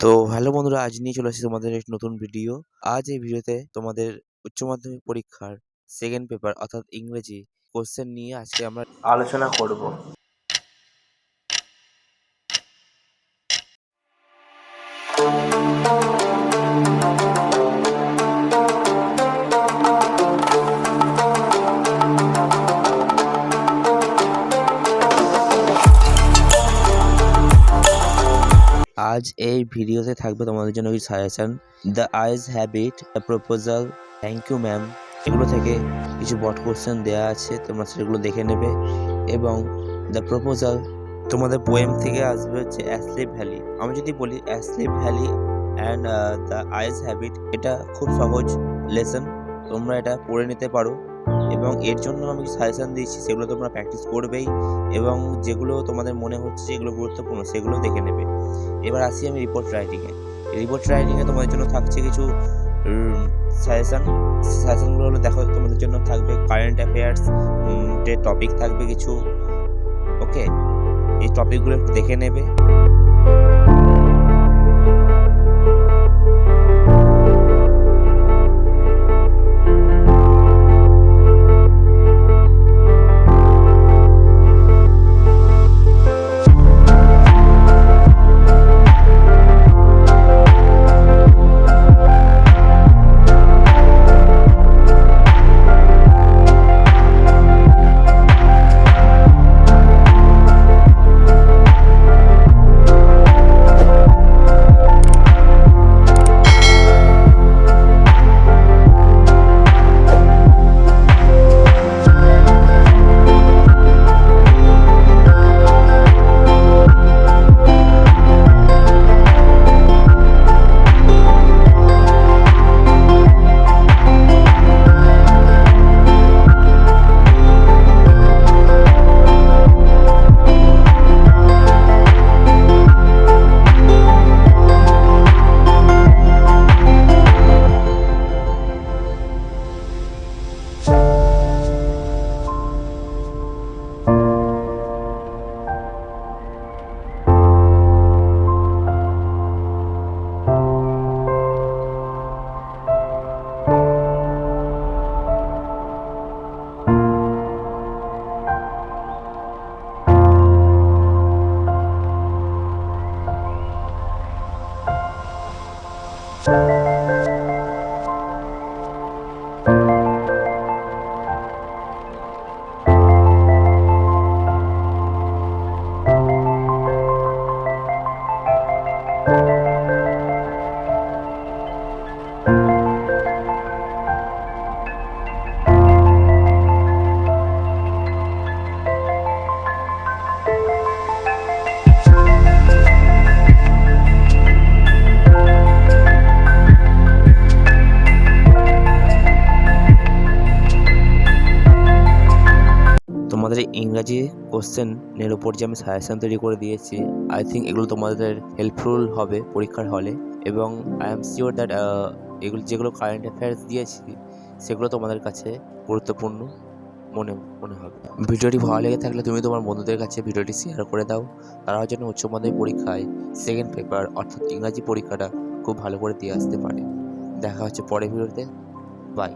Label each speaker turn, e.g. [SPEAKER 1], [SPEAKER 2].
[SPEAKER 1] তো হ্যালো বন্ধুরা, আজ নিয়ে চলে আসি তোমাদের একটি নতুন ভিডিও আজ এই ভিডিওতে তোমাদের উচ্চ মাধ্যমিক পরীক্ষার সেকেন্ড পেপার অর্থাৎ ইংরেজি কোশ্চেন নিয়ে আজকে আমরা আলোচনা করব। আজ এই ভিডিওতে থাকবে তোমাদের জন্য কিছু suggestion the eyes habit the proposal thank you ma'am এগুলো থেকে কিছু বট কোশ্চেন দেওয়া আছে, তোমরা সেগুলো দেখে নেবে। এবং দ্য প্রপোজাল তোমাদের পোয়েম থেকে আসবে হচ্ছে অ্যাসলিপ ভ্যালি আমি যদি বলি asleep valley and the eyes habit এটা খুব সহজ লেসন তোমরা এটা পড়ে নিতে পারো। এবং এর জন্য আমি সাজেশন দিয়েছি সেগুলো তোমরা প্র্যাকটিস করবেই এবং যেগুলো তোমাদের মনে হচ্ছে যেগুলো গুরুত্বপূর্ণ, সেগুলো দেখে নেবে। এবার আসি আমি রিপোর্ট রাইটিংয়ে রিপোর্ট রাইটিংয়ে তোমাদের জন্য থাকছে কিছু সাজেশন সাজেশনগুলো হলো দেখো, তোমাদের জন্য থাকবে কারেন্ট অ্যাফেয়ার্স টপিক থাকবে কিছু ওকে এই টপিকগুলো একটু দেখে নেবে। Thank you. তোমাদের ইংরাজি কোশ্চেনের ওপর যে আমি সাজেশন তৈরি করে দিয়েছি আই থিঙ্ক এগুলো তোমাদের হেল্পফুল হবে পরীক্ষার হলে এবং আই এম শিওর দ্যাট এগুলো যেগুলো কারেন্ট অ্যাফেয়ার্স দিয়েছি, সেগুলো তোমাদের কাছে গুরুত্বপূর্ণ মনে মনে হবে। ভিডিওটি ভালো লেগে থাকলে তুমি তোমার বন্ধুদের কাছে ভিডিওটি শেয়ার করে দাও। তারাও যেন উচ্চ মাধ্যমিক পরীক্ষায় সেকেন্ড পেপার অর্থাৎ ইংরাজি পরীক্ষাটা খুব ভালো করে দিয়ে আসতে পারে। দেখা হচ্ছে পরের ভিডিওতে। বাই